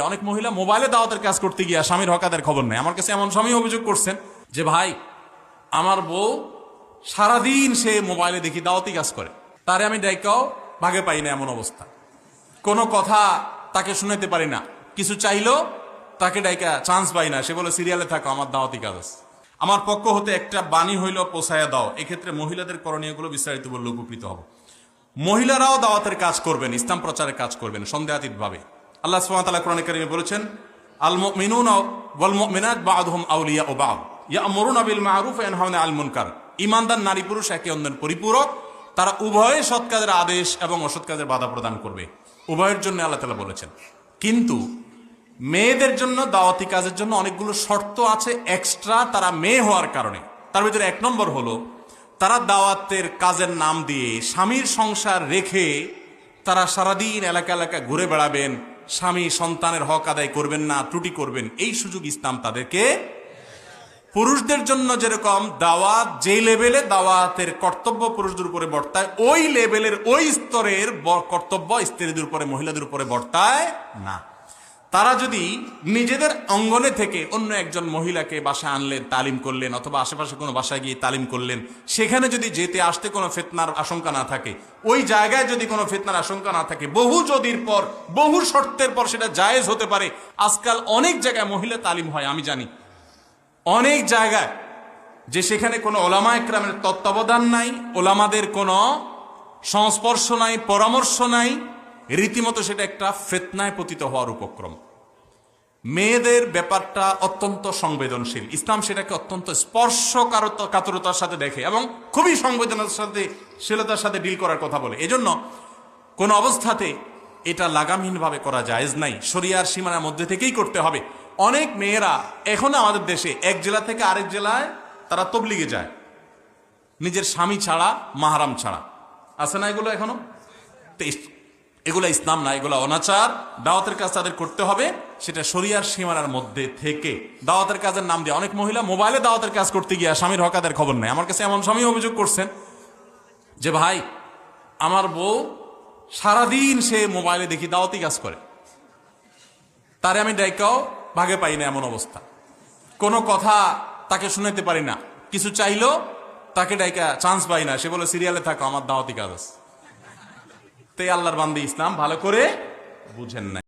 অনেক মহিলা মোবাইলে দাওয়াতের কাজ করতে গিয়ে স্বামীর হকাদের খবর নেই আমার কাছে এমন স্বামী অভিযোগ করছেন যে, ভাই, আমার বউ সারাদিন সে মোবাইলে দেখি দাওয়াতি কাজ করে। তারে আমি ডাইকাও ভাগে পাই না এমন অবস্থা। কোনো কথা তাকে শুনাইতে পারি না। কিছু চাইলেও তাকে ডাইকা চান্স পাই না। সে বলে, সিরিয়ালে থাকো, আমার দাওয়াতি কাজ আছে। আমার পক্ষ হতে একটা বাণী হইল পোষায়া দাও। এক্ষেত্রে মহিলাদের করণীয়গুলো বিস্তারিত বললে উপকৃত হব। মহিলারাও দাওয়াতের কাজ করবেন, ইসলাম প্রচারের কাজ করবেন সন্দেহাতীত ভাবে আল্লাহ সুবহানাহু কোরআন কারিমে বলেছেন মুমিনাত বা'দুহুম আউলিয়া ও বা'দ। ইয়া'মুরুনা বিল মা'রুফ ওয়া ইয়ানহাউনা আনিল মুনকার। ঈমানদার নারী পুরুষ অন্যের পরিপূরক, তারা উভয়ে আদেশ এবং বাধা প্রদান করবে। উভয়ের জন্য আল্লাহ তাআলা বলেছেন। কিন্তু মেয়েদের জন্য, দাওয়াতি কাজের জন্য অনেকগুলো শর্ত আছে এক্সট্রা তারা মেয়ে হওয়ার কারণে। তার ভিতরে এক নম্বর হলো, তারা দাওয়াতের কাজের নাম দিয়ে স্বামীর সংসার রেখে তারা সারাদিন এলাকা এলাকা ঘুরে বেড়াবেন স্বামী সন্তানের হক আদায় করবেন না, ত্রুটি করবেন, এই সুযোগ ইসলাম তাদেরকে পুরুষদের জন্য যেরকম দাওয়াত যে লেভেলে দাওয়াতের কর্তব্য পুরুষদের উপরে বর্তায়, ওই লেভেলের, ওই স্তরের কর্তব্য স্ত্রীদের উপরে, মহিলাদের উপরে বর্তায় না। তারা যদি নিজেদের অঙ্গনে থেকে অন্য একজন মহিলাকে বাসায় আনলেন, তালিম করলেন, অথবা আশেপাশে কোনো বাসায় গিয়ে তালিম করলেন, সেখানে যদি যেতে আসতে কোনো ফেতনার আশঙ্কা না থাকে, ওই জায়গায় যদি কোনো ফেতনার আশঙ্কা না থাকে, বহু যদির পর, বহু শর্তের পর সেটা জায়েজ হতে পারে। আজকাল অনেক জায়গায় মহিলা তালিম হয়, আমি জানি। অনেক জায়গায় যে সেখানে কোনো ওলামা একরামের তত্ত্বাবধান নাই, ওলামাদের কোনো সংস্পর্শ নাই, পরামর্শ নাই রীতিমতো সেটা একটা ফেতনায় পতিত হওয়ার উপক্রম। মেয়েদের ব্যাপারটা অত্যন্ত সংবেদনশীল। ইসলাম সেটাকে অত্যন্ত স্পর্শ কাতরতার সাথে দেখে এবং খুবই সংবেদনার সাথে, শীলতার সাথে ডিল করার কথা বলে। এজন্য কোন অবস্থাতে এটা লাগামহীনভাবে করা জায়েজ নাই। শরিয়ার সীমানার মধ্যে থেকেই করতে হবে। অনেক মেয়েরা এখনও আমাদের দেশে এক জেলা থেকে আরেক জেলায় তারা তবলিগে যায়। নিজের স্বামী ছাড়া, মাহারাম ছাড়া। আছে না এগুলো এখনও? এগুলো ইসলাম না, এগুলো অনাচার। দাওয়াতের কাজ তাদের করতে হবে, সেটা শরিয়ার সীমানার মধ্যে থেকে। দাওয়াতের কাজের নাম দিয়ে অনেক মহিলা মোবাইলে দাওয়াতের কাজ করতে গিয়ে স্বামীর হকাদের খবর নেই আমার কাছে এমন স্বামী অভিযোগ করছেন যে, ভাই, আমার বউ সারাদিন সে মোবাইলে দেখি দাওয়াতি কাজ করে। তারে আমি ডাইকাও ভাগে পাই না এমন অবস্থা। কোনো কথা তাকে শুনাইতে পারি না। কিছু চাইলো তাকে ডাইকা চান্স পাই না। সে বলে, সিরিয়ালে থাকো, আমার দাওয়াতি কাজ আছে। তাই আল্লাহর বান্দি ইসলাম ভালো করে বুঝেন না